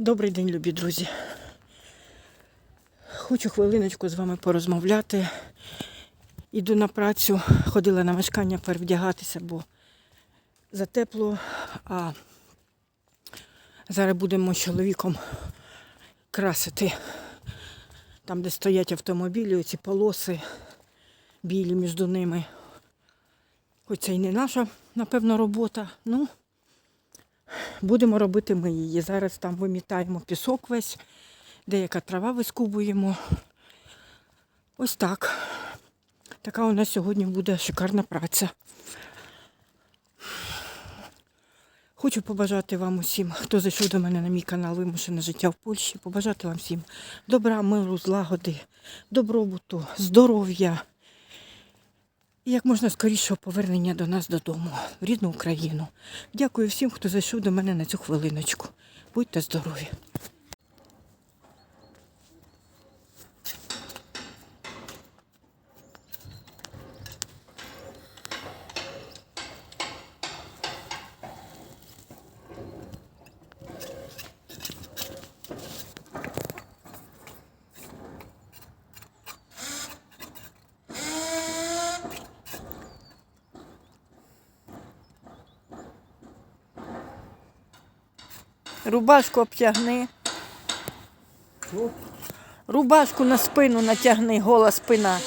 Добрий день, любі друзі. Хочу хвилиночку з вами порозмовляти. Іду на працю, ходила на мешкання перевдягатися, бо затепло. А зараз будемо з чоловіком красити там, де стоять автомобілі, оці полоси білі між ними. Хоч це і не наша, напевно, робота. Ну, будемо робити ми її. Зараз там вимітаємо пісок весь, деяка трава вискубуємо. Ось так. Така у нас сьогодні буде шикарна праця. Хочу побажати вам усім, хто зайшов до мене на мій канал Вимушене життя в Польщі, побажати вам всім добра, миру, злагоди, добробуту, здоров'я і як можна скорішого повернення до нас додому, в рідну Україну. Дякую всім, хто зайшов до мене на цю хвилиночку. Будьте здорові! Рубашку обтягни. Рубашку на спину натягни, гола спина.